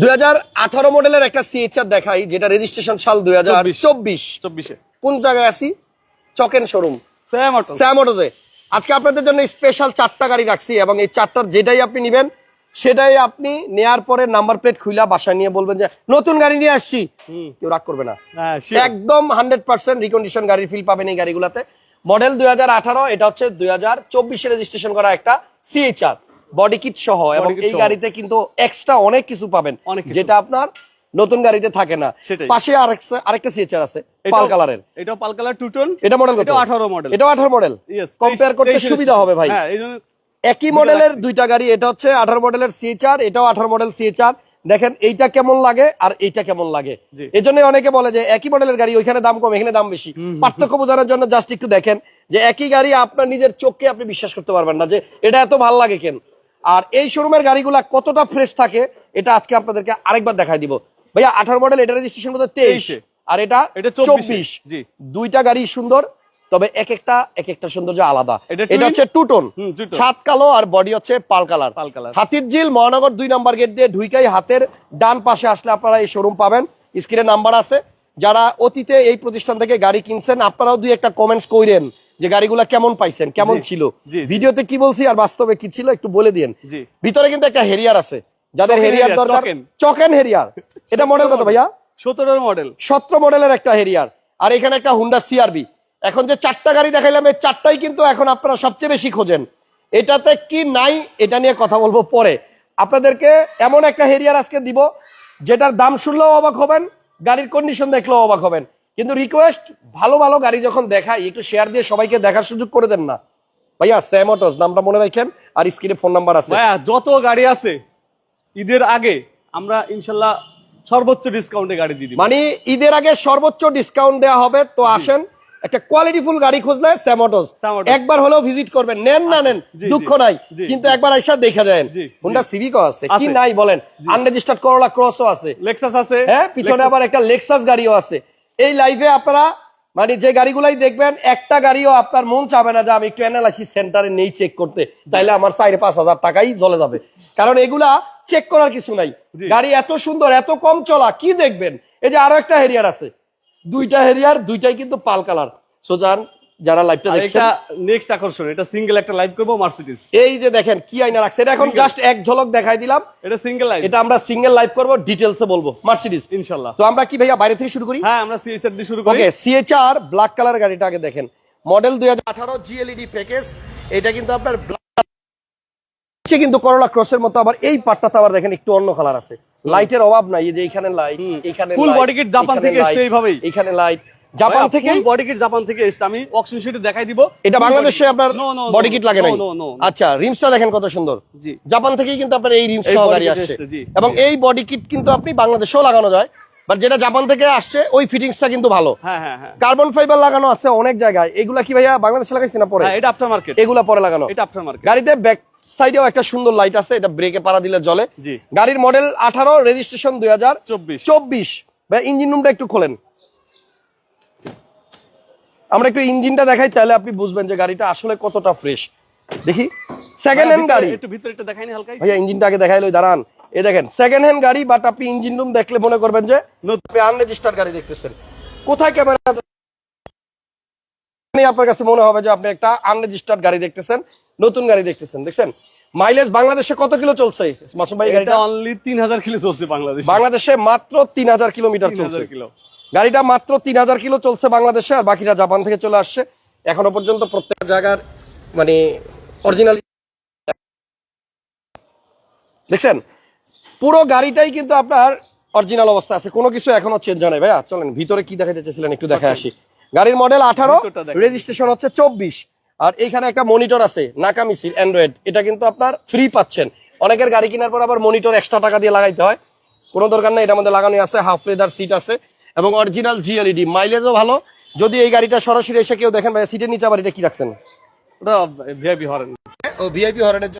দুই মডেলের একটা সিএচআর দেখাই যেটা রেজিস্ট্রেশন সাল দুই চব্বিশ। চব্বিশে। কোন জায়গায় আছি? চকেন শোরুম সেম অটো স্যামোটোজে আজকে আপনাদের জন্য স্পেশাল চারটা গাড়ি রাখছি এবং এই চারটার যেটাই আপনি নেবেন সেটাই আপনি নেয়ার পরে নাম্বার প্লেট খুইলা বাসায় নিয়ে বলবেন যে নতুন গাড়ি নিয়ে আসছি। কেউ রাগ করবে না। হ্যাঁ একদম হান্ড্রেড পার্সেন্ট রিকন্ডিশন গাড়ির ফিল পাবেন এই গাড়িগুলোতে। মডেল দুই আঠারো এটা হচ্ছে দুই হাজার চব্বিশে রেজিস্ট্রেশন করা একটা সিএইচআর বডি কিট সহ এবং এই গাড়িতে কিন্তু এক্সট্রা অনেক কিছু পাবেন যেটা আপনার নতুন গাড়িতে থাকে না। পাশে আরেকটা আরেকটা আছে পাল কালারের। এটাও পাল কালার টু টোন এটা মডেল কত? এটাও 18 মডেল এটাও আঠারো মডেল ইয়েস compare করতে সুবিধা হবে ভাই। হ্যাঁ একই মডেলের দুইটা গাড়ি এটা হচ্ছে আঠারো মডেলের সিএচআর এটাও আঠারো মডেল সিএচআর দেখেন এইটা কেমন লাগে আর এইটা কেমন লাগে? এই জন্য অনেকে বলে যে একই মডেলের গাড়ি ওইখানে দাম কম এখানে দাম বেশি। পার্থক্য বোঝানোর জন্য জাস্ট একটু দেখেন যে একই গাড়ি আপনার নিজের চোখকে আপনি বিশ্বাস করতে পারবেন না যে এটা এত ভালো লাগে কেন? আর এই শোরুমের গাড়িগুলা কতটা ফ্রেশ থাকে এটা আজকে আপনাদেরকে আরেকবার দেখাই দিব। ভাইয়া আঠারো মডেল এটা রেজিস্ট্রেশন করতে তেইশ আর এটা এটা চব্বিশ দুইটা গাড়ি সুন্দর তবে এক একটা এক একটা সৌন্দর্য আলাদা। এটা হচ্ছে টু টোন ছাদ কালো আর বডি হচ্ছে পাল কালার। হাতির ঝিল মহানগর দুই নাম্বার গেট দিয়ে ঢুইকাই হাতের ডান পাশে আসলে আপনারা এই শোরুম পাবেন। স্ক্রিনে নাম্বার আছে। যারা অতীতে এই প্রতিষ্ঠান থেকে গাড়ি কিনছেন আপনারাও দুই একটা কমেন্টস কইরেন। যে গাড়িগুলা কেমন পাইছেন কেমন ছিল। ভিডিওতে কি বলছি আর বাস্তবে কি ছিল একটু বলে দিন ভিতরে কিন্তু একটা হেরিয়ার আছে। যাদের হেরিয়ার দরকার চকেন। হেরিয়ার। এটা মডেল কত ভাইয়া? 17 মডেল সতেরো মডেলের একটা হেরিয়ার। আর এখানে একটা হুন্ডা সিআরবি এখন যে চারটা গাড়ি দেখাইলাম এই চারটাই কিন্তু এখন আপনারা সবচেয়ে বেশি খোঁজেন। এটাতে কি নাই এটা নিয়ে কথা বলব পরে। আপনাদেরকে এমন একটা হেরিয়ার আজকে দিব যেটার দাম শুনলেও অবাক হবেন গাড়ির কন্ডিশন দেখলেও অবাক হবেন। কিন্তু রিকোয়েস্ট ভালো ভালো গাড়ি যখন দেখাই একটু শেয়ার দিয়ে সবাইকে দেখার সুযোগ করে দেন না। ভাইয়া স্যাম অটোস নামটা মনে রাখেন আর স্ক্রিনে ফোন নাম্বার আছে। ভাইয়া যত গাড়ি আছে ঈদের আগে আমরা ইনশাল্লাহ সর্বোচ্চ ডিসকাউন্টে গাড়ি দিয়ে মানে ঈদের আগে সর্বোচ্চ ডিসকাউন্ট দেওয়া হবে তো আসেন একটা কোয়ালিটিফুল গাড়ি খুঁজলে স্যামোটোস একবার হলেও ভিজিট করবেন। নেন না নেন দুঃখ নাই। কিন্তু একবার আইসা দেখা যায় হুন্ডা জি। সিভিক আছে। কি নাই বলেন। আনরেজিস্টার্ড করোলা ক্রসও আছে। লেক্সাস আছে। হ্যাঁ পিছনে আবার একটা লেক্সাস গাড়িও আছে। এই লাইভে আপনারা মানে যে গাড়িগুলাই দেখবেন একটা গাড়িও আপনার মন চাবে না যে আমি একটু অ্যানালাইসিস সেন্টারে নেই চেক করতে। তাইলে আমার সাড়ে পাঁচ হাজার টাকাই চলে যাবে। কারণ এগুলা চেক করার কিছু নাই। গাড়ি এত সুন্দর এত কম চলা কি দেখবেন? এই যে আরও একটা হেরিয়ার আছে। দুইটা হেরিয়ার দুইটাই কিন্তু পাল কালার। সোজান যারা লাইভটা দেখছেন। এটা নেক্সট আকর্ষণ এটা সিঙ্গেল একটা লাইভ করব মার্সিডিজ এই যে দেখেন কি আইনা রাখছে? এটা এখন জাস্ট এক ঝলক দেখাই দিলাম। এটা সিঙ্গেল লাইভ এটা আমরা সিঙ্গেল লাইভ করব ডিটেলসে বলব। মার্সিডিজ ইনশাল্লাহ তো আমরা কি ভাইয়া বাইরে থেকে শুরু করি? হ্যাঁ আমরা সিএসআর দিয়ে শুরু করি। ওকে সিএচআর ব্ল্যাক কালার গাড়িটা আগে দেখেন। মডেল দুই হাজার আঠারো জিএলইডি প্যাকেজ এটা কিন্তু আপনার নিচে কিন্তু করোলা ক্রসের মতো আবার এই পাটটাতে আবার দেখেন একটু অন্য কালার আছে। লাইটের অভাব নাই এই যে এখানে লাইট এখানে light, body kit জাপান থেকে এসছে এইভাবেই। এখানে লাইট জাপান থেকে? বডি কিট জাপান থেকে এসছে আমি শিটে দেখাই দিব। এটা বাংলাদেশে আপনার বডি কিট লাগে নাই। আচ্ছা রিমসটা দেখেন কত সুন্দর। জাপান থেকেই কিন্তু আপনার এই রিমস এই সহ গাড়ি আসছে। এবং এই বডি কিট কিন্তু আপনি বাংলাদেশেও লাগানো যায়। বাট যেটা জাপান থেকে আসছে ওই ফিটিংসটা কিন্তু ভালো। হ্যাঁ হ্যাঁ হ্যাঁ। কার্বন ফাইবার লাগানো আছে অনেক জায়গায়। এগুলা কি ভাইয়া বাংলাদেশে লাগাইছি না পরে? হ্যাঁ এটা আফটার মার্কেট এগুলা পরে লাগানো। এটা আফটার মার্কেট গাড়িতে ব্যাক সাইডেও একটা সুন্দর লাইট আছে এটা ব্রেকে পাড়া দিলে জ্বলে। জি। গাড়ির মডেল আঠারো রেজিস্ট্রেশন দুই হাজার চব্বিশ। চব্বিশ। ভাই ইঞ্জিন রুমটা একটু খোলেন। আমরা একটু ইঞ্জিনটা দেখাই তাহলে আপনি বুঝবেন যে গাড়িটা আসলে কতটা ফ্রেশ দেখি সেকেন্ড হ্যান্ড গাড়ি। একটু ভিতরে একটু দেখাই নি হালকা ভাইয়া ইঞ্জিনটা আগে দেখাইলো দাঁড়ান। এ দেখেন সেকেন্ড হ্যান্ড গাড়ি বাট আপনি ইঞ্জিন রুম দেখলে মনে করবেন যে নতুন আপনি আনরেজিস্টার্ড গাড়ি দেখতেছেন। কোথায় ক্যামেরা আপনার কাছে মনে হবে যে আপনি একটা আনরেজিস্টার্ড গাড়ি দেখতেছেন নতুন গাড়ি দেখতেছেন দেখছেন? মাইলেজ বাংলাদেশে কত কিলো চলছে? মাসুম ভাই গাড়িটা? অনলি তিন হাজার কিলো চলছে বাংলাদেশ। বাংলাদেশে মাত্র তিন হাজার কিলোমিটার চলছে। হাজার কিলো। গাড়িটা মাত্র তিন হাজার কিলো চলছে বাংলাদেশে আর বাকিটা জাপান থেকে চলে আসছে। এখনও পর্যন্ত প্রত্যেক জায়গার মানে অরিজিনাল দেখছেন? পুরো গাড়িটাই কিন্তু আপনার অরিজিনাল অবস্থা আছে। কোনো কিছু এখনও চেঞ্জ হয় নাই। ভাইয়া চলেন ভিতরে কি দেখাতে চেয়েছিলেন একটু দেখে আসি। গাড়ির মডেল আঠারো রেজিস্ট্রেশন হচ্ছে চব্বিশ। আর এইখানে একটা মনিটর আছে নাকামিসির অ্যান্ড্রয়েড এটা কিন্তু আপনার ফ্রি পাচ্ছেন। অনেকের গাড়ি কেনার পর আবার মনিটর এক্সট্রা টাকা দিয়ে লাগাইতে হয়। কোনো দরকার নেই এটার মধ্যে লাগানো আছে। হাফ লেদার সিট আছে। এবং অরিজিনাল জিএলইডি মাইলেজও ভালো। যদি এই গাড়িটা সরাসরি এসে কেউ দেখেন ভাই সিটের নিচে আবার এটা কি রাখছেন? ওটা ভিআইপি হরেন। ও ভিআইপি হরেনের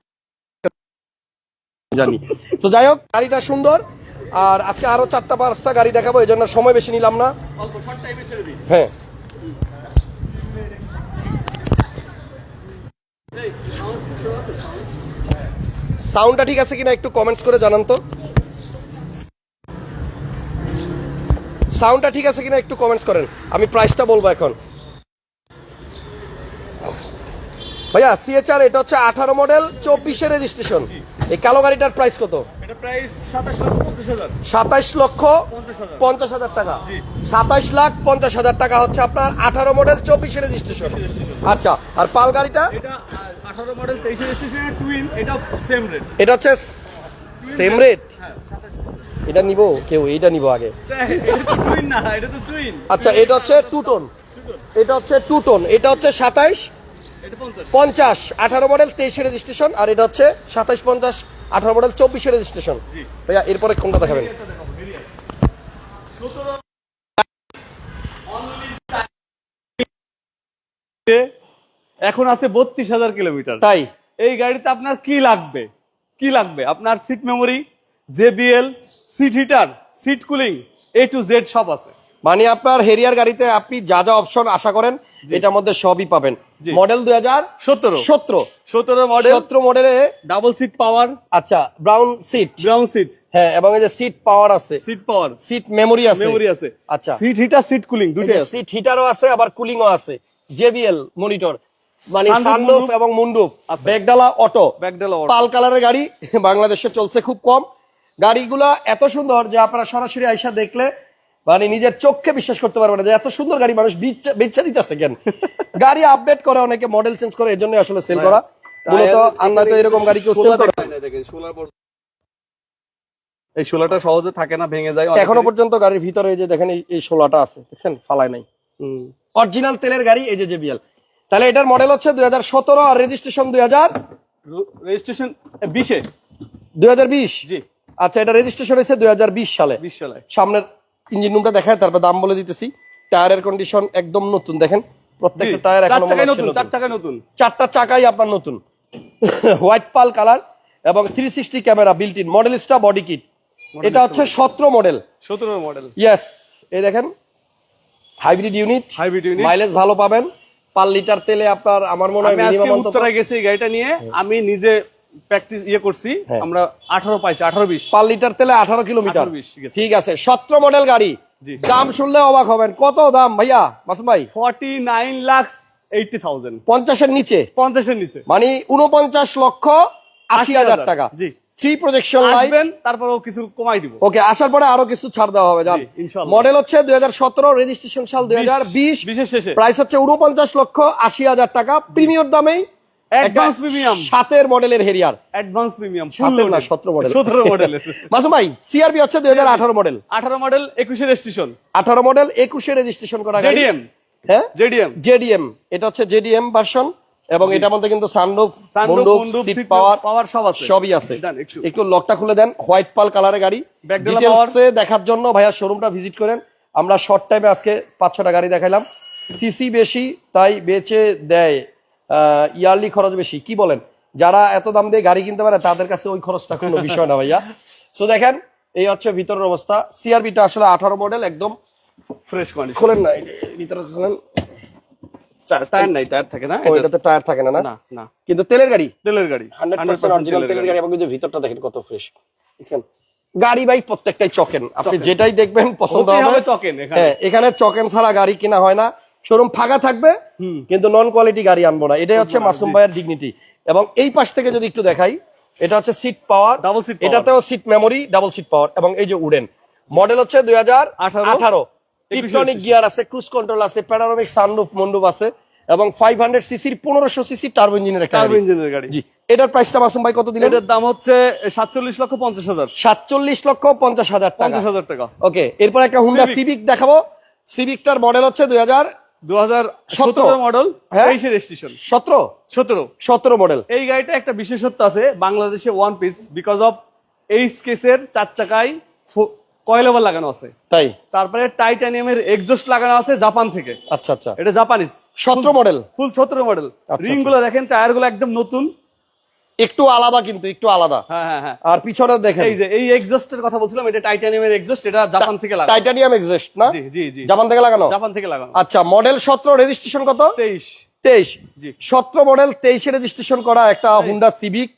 জানি। তো যাই হোক গাড়িটা সুন্দর। আর আজকে আরও চারটা পাঁচটা গাড়ি দেখাবো এই জন্য সময় বেশি নিলাম না। হ্যাঁ। সাউন্ডটা ঠিক আছে কিনা একটু কমেন্টস করে জানান তো। সাউন্ডটা ঠিক আছে কিনা একটু কমেন্টস করেন। আমি প্রাইসটা বলব এখন। ভাইয়া সিএচআর এটা হচ্ছে আঠারো মডেল চব্বিশে রেজিস্ট্রেশন এই কালো গাড়িটার প্রাইস কত? এটা প্রাইস সাতাশ লক্ষ পঞ্চাশ হাজার। সাতাইশ লক্ষ পঞ্চাশ হাজার। টাকা। জি। সাতাইশ লাখ পঞ্চাশ হাজার টাকা হচ্ছে আপনার আঠারো মডেল চব্বিশে রেজিস্ট্রেশন আচ্ছা আর পাল গাড়িটা? এটা টুইন এটা সেম রেট এটা হচ্ছে সেম রেট হ্যাঁ সাতাশ এটা নিব? কেউ এটা নিব আগে। আচ্ছা এটা হচ্ছে টু টোন এটা হচ্ছে টু টোন এটা হচ্ছে সাতাইশ পঞ্চাশ আঠারো মডেল তেইশে রেজিস্ট্রেশন আর এটা হচ্ছে সাতাইশ পঞ্চাশ আঠারো মডেল চব্বিশে রেজিস্ট্রেশন। ভাইয়া এরপরে কোনটা দেখাবেন? এখন আছে বত্রিশ হাজার কিলোমিটার। তাই? এই গাড়িতে আপনার কি লাগবে? কি লাগবে? আপনার seat memory JBL seat heater seat cooling A to Z সব আছে। মানে আপনার হেরিয়ার গাড়িতে আপনি যা যা অপশন আশা করেন এটার মধ্যে সবই পাবেন। মডেল দুই হাজার সতেরো। সতেরো। সতেরো মডেল সতেরো মডেলে ডাবল সিট পাওয়ার আচ্ছা ব্রাউন সিট ব্রাউন সিট হ্যাঁ এবং এই যে সিট পাওয়ার আছে। সিট পাওয়ার সিট মেমোরি আছে। মেমোরি আছে। আচ্ছা। সিট হিটার সিট কুলিং আছে। সিট হিটারও আছে আবার কুলিংও আছে। জেবিএল মনিটর মানে সানরুফ এবং মুন্ডুপ আছে। ব্যাগডালা অটো ব্যাকডালা পাল কালারের গাড়ি। বাংলাদেশে চলছে খুব কম। গাড়িগুলা এত সুন্দর যে আপনারা সরাসরি আইসা দেখলে মানে নিজের চোখকে বিশ্বাস করতে পারবে না যে এত সুন্দর গাড়ি মানুষ বিচ্ছা- বেচা দিতেছে কেন? গাড়ি আপডেট করে অনেকে মডেল চেঞ্জ করে এজন্য আসলে সেল করা। মূলত আমরা তো এরকম গাড়ি কেউ সেল করে। এই ষোলাটা সহজে থাকে না ভেঙে যায় এখনও পর্যন্ত গাড়ির ভিতরে এই যে দেখেন এই- ষোলাটা আছে দেখছেন? ফালাই নাই। অরিজিনাল তেলের গাড়ি এই যে জেবিএল তাহলে এটার মডেল হচ্ছে দুই হাজার সতেরো আর রেজিস্ট্রেশন দুই হাজার রেজিস্ট্রেশন বিশে। দুই হাজার বিশ? জি। আচ্ছা এটা রেজিস্ট্রেশন হয়েছে দুই হাজার বিশ সালে। বিশ সালে। সামনের ইঞ্জিন রুমটা দেখায় তারপর দাম বলে দিতেছি। টায়ারের কন্ডিশন একদম নতুন দেখেন। প্রত্যেকটা টায়ার এখন নতুন চার চাকায় নতুন। চারটা চাকাই আপনার নতুন। হোয়াইট পাল কালার এবং three sixty camera built in Modellista body kit এটা হচ্ছে সতেরো মডেল সতেরো মডেল ইয়েস এই দেখেন hybrid unit hybrid unit mileage ভালো পাবেন। পার লিটার তেলে আপনার আমার মনে হয় মিনিমাম গেছি গাড়িটা নিয়ে। আমি নিজে প্র্যাকটিস ইয়ে করছি হ্যাঁ। আমরা আঠারো পাইছি আঠারো বিশ। পার লিটার তেলে আঠারো কিলোমিটার। 18 20 গেছে। ঠিক আছে সতেরো মডেল গাড়ি। দাম শুনলে অবাক হবেন কত দাম ভাইয়া মাসুম ভাই? Forty nine lakh eighty thousand পঞ্চাশের নিচে। পঞ্চাশের নিচে। মানে উনপঞ্চাশ লক্ষ আশি হাজার টাকা। জি। থ্রি প্রজেকশন কিছু কমাই দিব। ওকে আসার পরে আরও কিছু ছাড় দেওয়া হবে মডেল হচ্ছে দুই হাজার সতেরো রেজিস্ট্রেশন সাল দুই হাজার বিশ। বিশেষ শেষে। প্রাইস হচ্ছে উনপঞ্চাশ লক্ষ আশি হাজার টাকা। প্রিমিয়র দামেই অ্যাডভান্স প্রিমিয়াম সাতের মডেলের হেরিয়ার। অ্যাডভান্স প্রিমিয়াম সাতের না সতেরো মডেল। সতেরো মডেল। মাসুম ভাই সিআরবি হচ্ছে দুই হাজার আঠারো মডেল। আঠারো মডেল একুশে রেজিস্ট্রেশন। আঠারো মডেল একুশে রেজিস্ট্রেশন করা গাড়ি। জেডিএম হ্যাঁ? জেডিএম জেডিএম এটা হচ্ছে জেডিএম ভার্সন এবং মধ্যে কিন্তু সানরুফ সিট পাওয়ার পাওয়ার সব আছে। সবই আছে। একটু। লকটা খুলে দেন হোয়াইট পাল কালারের গাড়ি। দেখার জন্য ভাইয়া শোরুমটা ভিজিট করেন। আমরা শর্ট টাইমে আজকে পাঁচ ছটা গাড়ি দেখাইলাম সিসি বেশি তাই বেচে দেয়। ইয়ারলি খরচ বেশি। কি বলেন? যারা এত দাম দিয়ে গাড়ি কিনতে পারে তাদের কাছে ওই খরচটা কোনো বিষয় না ভাইয়া। সো দেখেন এই হচ্ছে ভিতরের অবস্থা। সিআরবিটা আসলে আঠারো মডেল একদম ফ্রেশ কন্ডিশন খোলেন না। ভিতরে খোলেন টায়ার নাই টায়ার থাকে না? ও, টায়ার থাকে না না? না না। কিন্তু তেলের গাড়ি? তেলের গাড়ি। 100% অরিজিনাল তেলের গাড়ি। এবং কিন্তু ভিতরটা দেখেন কত ফ্রেশ দেখছেন? গাড়ি ভাই প্রত্যেকটাই চকেন। আপনি যেটাই দেখবেন পছন্দ হতেই হবে। হবে চকেন এখানে। হ্যাঁ এখানে চকেন ছাড়া গাড়ি কিনা হয় না। শোরুম ফাঁকা থাকবে কিন্তু নন কোয়ালিটি গাড়ি আনব না। এটাই হচ্ছে মাসুম ভাইয়ের ডিগনিটি এবং এই পাশ থেকে যদি একটু দেখাই এটা হচ্ছে সিট পাওয়ার ডাবল সিট এটাতেও seat memory double seat power এবং এই যে উডেন মডেল হচ্ছে দুই হাজার আঠারো। টিপটনিক গিয়ার আছে ক্রুজ কন্ট্রোল আছে প্যারানোমিক সানরুফ মন্ডুপ আছে এবং ফাইভ হান্ড্রেড সিসির পনেরোশো সিসি টার্বো ইঞ্জিনের একটা টার্বো। ইঞ্জিনের গাড়ি। জি। এটার প্রাইসটা মাসুম ভাই কত দিলেন? এটার দাম হচ্ছে সাতচল্লিশ লক্ষ পঞ্চাশ হাজার। সাতচল্লিশ লক্ষ পঞ্চাশ হাজার টাকা। পঞ্চাশ হাজার টাকা। ওকে এরপর একটা হুন্ডা। সিভিক দেখাবো। সিভিকটার মডেল হচ্ছে দুই হাজার সতেরো মডেল হ্যাঁ? রেজিস্ট্রেশন মডেল এই গাড়িটা একটা বিশেষত্ব আছে বাংলাদেশে one piece because of H কেসের চার চাকায় কয়েলেভার লাগানো আছে। তাই? তারপরে টাইটানিয়ামের এক্সস্ট লাগানো আছে জাপান থেকে। আচ্ছা আচ্ছা। এটা জাপানিজ। সতেরো মডেল ফুল সতেরো মডেল আচ্ছা, রিংগুলো দেখেন টায়ারগুলো একদম নতুন। একটু আলাদা কিন্তু একটু আলাদা। হ্যাঁ হ্যাঁ হ্যাঁ। আর পিছনে দেখেন। এই যে এই এক্সজস্টের কথা বলছিলাম এটা টাইটানিয়ামের এক্সজস্ট এটা জাপান থেকে লাগানো। টাইটানিয়াম এক্সিস্ট না? জি জি জি। জাপান থেকে লাগানো? জাপান থেকে লাগানো। আচ্ছা মডেল সতেরো রেজিস্ট্রেশন কত? তেইশ। তেইশ। জি। সতেরো মডেল তেইশে রেজিস্ট্রেশন করা একটা হুন্ডা সিভিক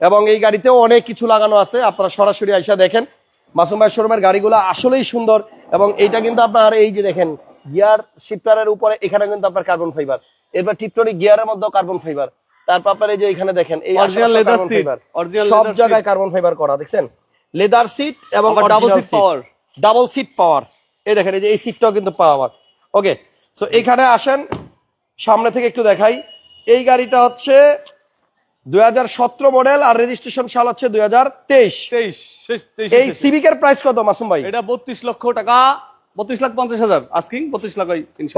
এবং এই গাড়িতেও অনেক কিছু লাগানো আছে। আপনারা সরাসরি আইসা দেখেন। মাসুম ভাই শোরুমের গাড়িগুলো আসলেই সুন্দর। এবং এইটা কিন্তু আপনার এই যে দেখেন গিয়ার শিফটারের উপরে এখানে কিন্তু আপনার কার্বন ফাইবার এরপর টিপটনিক গিয়ারের মধ্যেও কার্বন ফাইবার তারপর আপনার এই যে এখানে দেখেন এই carbon seat, fiber। original সব জায়গায় কার্বন ফাইবার করা দেখছেন? লেদার সিট এবং double seat power double seat power এই দেখেন এই যে এই সিটটাও কিন্তু পাওয়ার ওকে সো এখানে আসেন সামনে থেকে একটু দেখাই। এই গাড়িটা হচ্ছে দুই হাজার সতেরো মডেল আর রেজিস্ট্রেশন সাল হচ্ছে দুই এই সিভিকের প্রাইস কত মাসুম ভাই? এটা বত্রিশ লক্ষ টাকা বত্রিশ লাখ পঞ্চাশ হাজার। আস্কিং বত্রিশ লাখ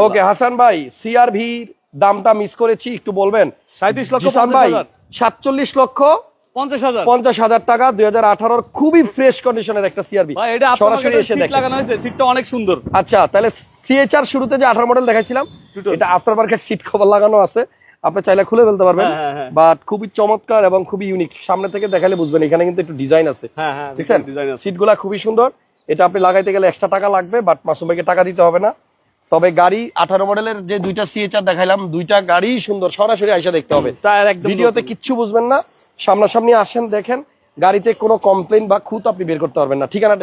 ওকে হাসান ভাই সিআরভির দামটা মিস করেছি একটু বলবেন? সাঁত্রিশ লক্ষ ভাই সাতচল্লিশ লক্ষ পঞ্চাশ হাজার। টাকা দুই হাজার আঠারোর খুবই ফ্রেশ কন্ডিশনের একটা সিআরবি সরাসরি এসে সিট সিটটা অনেক সুন্দর। আচ্ছা তাহলে সিএচআর শুরুতে যে আঠারো মডেল দেখাইছিলাম এটা আফটার মার্কেট সিট কভার লাগানো আছে। আপনি চাইলে খুলে ফেলতে পারবেন। হ্যাঁ, হ্যাঁ, হ্যাঁ। বাট খুবই চমৎকার এবং খুবই ইউনিক সামনে থেকে দেখালে বুঝবেন এখানে কিন্তু একটু ডিজাইন আছে। হ্যাঁ হ্যাঁ দেখছেন? ডিজাইন খুবই সুন্দর। এটা আপনি লাগাইতে গেলে এক্সট্রা টাকা লাগবে বাট মাসুম ভাইকে টাকা দিতে হবে না। তবে গাড়ি আঠারো মডেলের যে দুইটা সিএচআর দেখাইলাম দুইটা গাড়ি সুন্দর। সরাসরি আইসা দেখতে হবে। ভিডিওতে কিচ্ছু বুঝবেন না। সামনাসামনি আসেন দেখেন গাড়িতে কোনো কমপ্লেন বা খুঁত আপনি বের করতে পারবেন না। ঠিকানাটা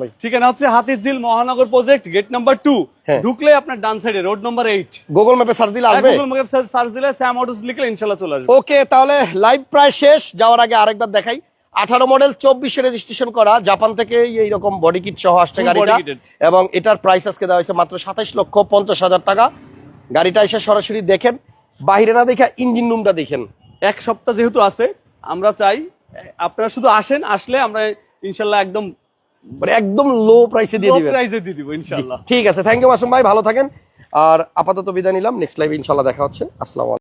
ভাই। ঠিকানা হচ্ছে হাতিঝিল মহানগর প্রজেক্ট গেট নাম্বার টু হ্যাঁ। ঢুকলে আপনার ডান সাইডে রোড নাম্বার এইট গুগল ম্যাপে সার্চ দিলে আসবে? গুগল ম্যাপ সার্চ দিলে স্যাম অটোস লিখলে ইনশাআল্লাহ চলে আসবে। ওকে তাহলে লাইভ প্রায় শেষ। যাওয়ার আগে আরেকবার দেখাই। আঠারো মডেল চব্বিশে রেজিস্ট্রেশন করা। জাপান থেকে এইরকম বডি কিট সহ আসছে গাড়িটা। এবং এটার প্রাইস আজকে দেওয়া হয়েছে মাত্র সাতাইশ লক্ষ পঞ্চাশ হাজার টাকা। গাড়িটা এসে সরাসরি দেখেন। বাইরে না দেখে ইঞ্জিন রুমটা দেখেন। এক সপ্তাহ যেহেতু আছে আমরা চাই আপনারা শুধু আসেন আসলে আমরা ইনশাল্লাহ একদম মানে একদম লো প্রাইসে দিয়ে দিবেন। প্রাইসে দিয়ে দিব ইনশাআল্লাহ ঠিক আছে থ্যাংক ইউ মাসুম ভাই ভালো থাকেন। আর আপাতত বিদায় নিলাম নেক্সট লাইভ ইনশাল্লাহ দেখা হচ্ছে। আসসালামু আলাইকুম।